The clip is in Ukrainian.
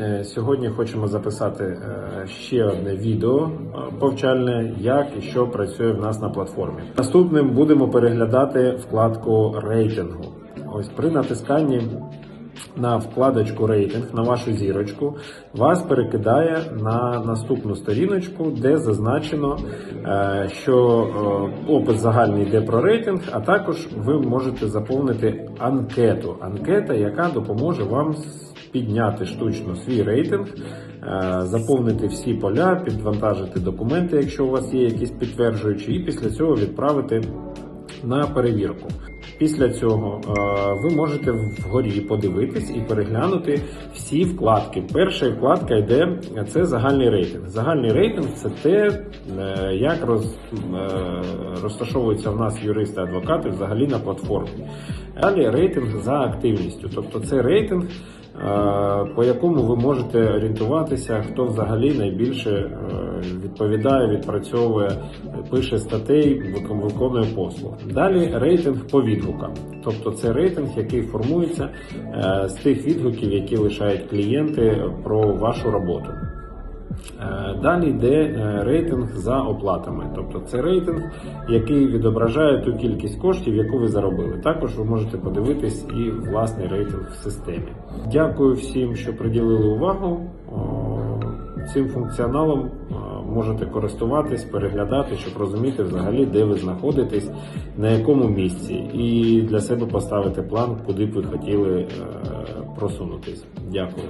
Е, Сьогодні хочемо записати е, ще одне відео е, повчальне, як і що працює в нас на платформі. Наступним будемо переглядати вкладку рейтингу. Ось при натисканні на вкладочку рейтинг на вашу зірочку вас перекидає на наступну сторіночку, де зазначено, е, що е, опис загальний йде про рейтинг, а також ви можете заповнити анкету. Анкета, яка допоможе вам підняти штучно свій рейтинг, е, заповнити всі поля, підвантажити документи, якщо у вас є якісь підтверджуючі, і після цього відправити на перевірку. Після цього е, ви можете вгорі подивитись і переглянути всі вкладки. Перша вкладка йде це загальний рейтинг. Загальний рейтинг це те, е, як роз, е, розташовуються в нас юристи-адвокати взагалі на платформі. Далі рейтинг за активністю, тобто це рейтинг. По якому ви можете орієнтуватися, хто взагалі найбільше відповідає, відпрацьовує, пише статей, виконує послуг. Далі рейтинг по відгукам, тобто це рейтинг, який формується е, з тих відгуків, які лишають клієнти про вашу роботу. Е, Далі йде е, рейтинг за оплатами, тобто це рейтинг, який відображає ту кількість коштів, яку ви заробили. Також ви можете подивитись і власний рейтинг в системі. Дякую всім, що приділили увагу. Цим функціоналом можете користуватись, переглядати, щоб розуміти взагалі, де ви знаходитесь, на якому місці, і для себе поставити план, куди б ви хотіли е, просунутись. Дякую.